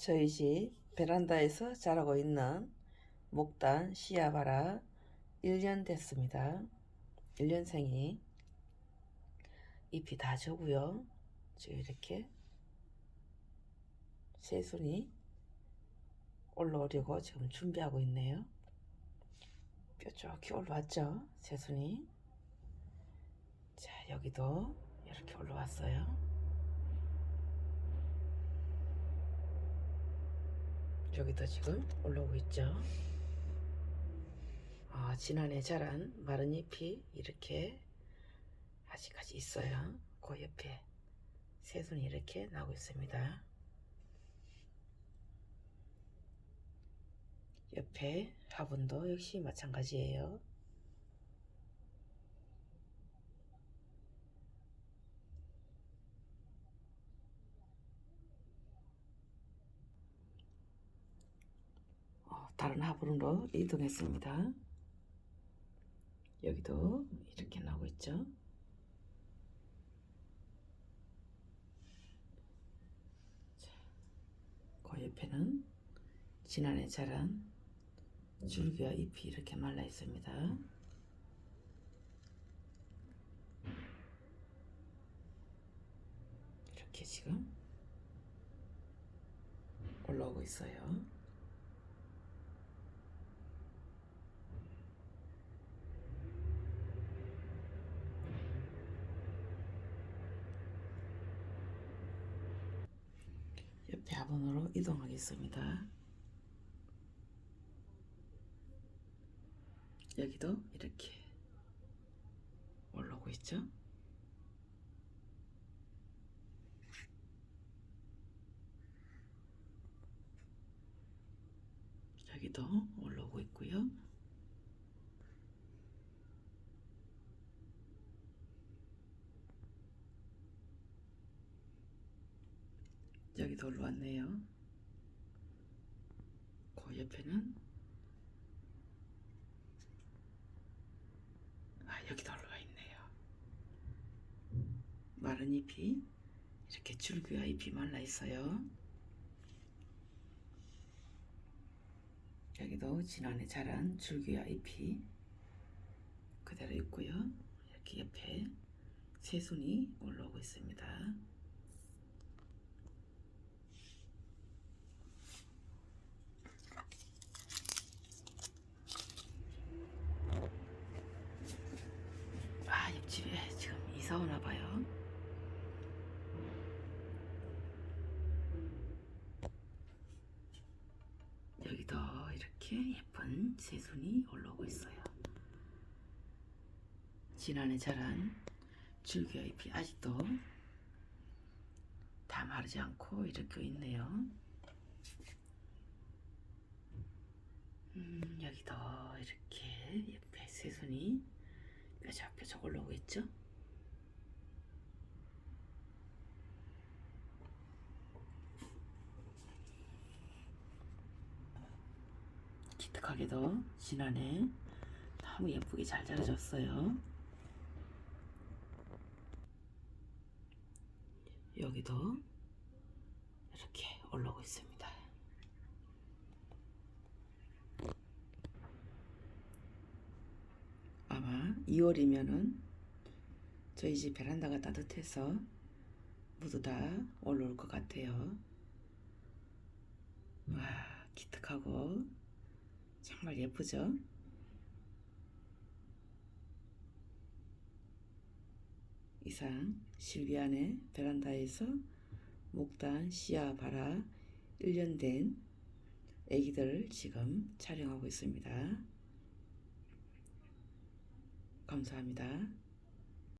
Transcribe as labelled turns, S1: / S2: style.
S1: 저희 집 베란다에서 자라고 있는 목단 시아바라 1년 됐습니다. 1년생이 잎이 다 져고요. 지금 이렇게 새순이 올라오려고 지금 준비하고 있네요. 뾰족히 올라왔죠? 새순이. 자, 여기도 이렇게 올라왔어요. 여기도 지금 올라오고 있죠. 아, 지난해 자란 마른 잎이 이렇게 아직까지 있어요. 그 옆에 새순이 이렇게 나오고 있습니다. 옆에 화분도 역시 마찬가지예요. 어, 다른 화분으로 이동했습니다. 여기도 이렇게 나오고 있죠. 자, 그 옆에는 지난해 자란 줄기와 잎이 이렇게 말라 있습니다. 이렇게 지금 올라오고 있어요. 옆에 화분으로 이동하겠습니다. 여기도 이렇게 올라오고 있죠. 여기도 올라오고 있고요. 여기도 올라왔네요. 그 옆에는 아 여기도 올라와 있네요. 마른 잎이 이렇게 줄기와 잎이 말라 있어요. 여기도 지난해 자란 줄기와 잎이 그대로 있고요. 이렇게 옆에 새순이 올라오고 있습니다. 아 옆집에 오나 봐요. 여기도 이렇게 예쁜 새순이 올라오고 있어요. 지난해 자란 줄기와 잎이 아직도 다 마르지 않고 이렇게 있네요. 음, 여기도 이렇게 옆에 새순이 뾰족뾰족 올라오고 있죠? 기특하게도 지난해 너무 예쁘게 잘 자라졌어요. 여기도 이렇게 올라오고 있습니다. 아마 2월이면은 저희 집 베란다가 따뜻해서 모두 다 올라올 것 같아요. 와, 기특하고 정말 예쁘죠? 이상 실비안의 베란다에서 목단 씨앗 바라 1년 된 애기들을 지금 촬영하고 있습니다. 감사합니다.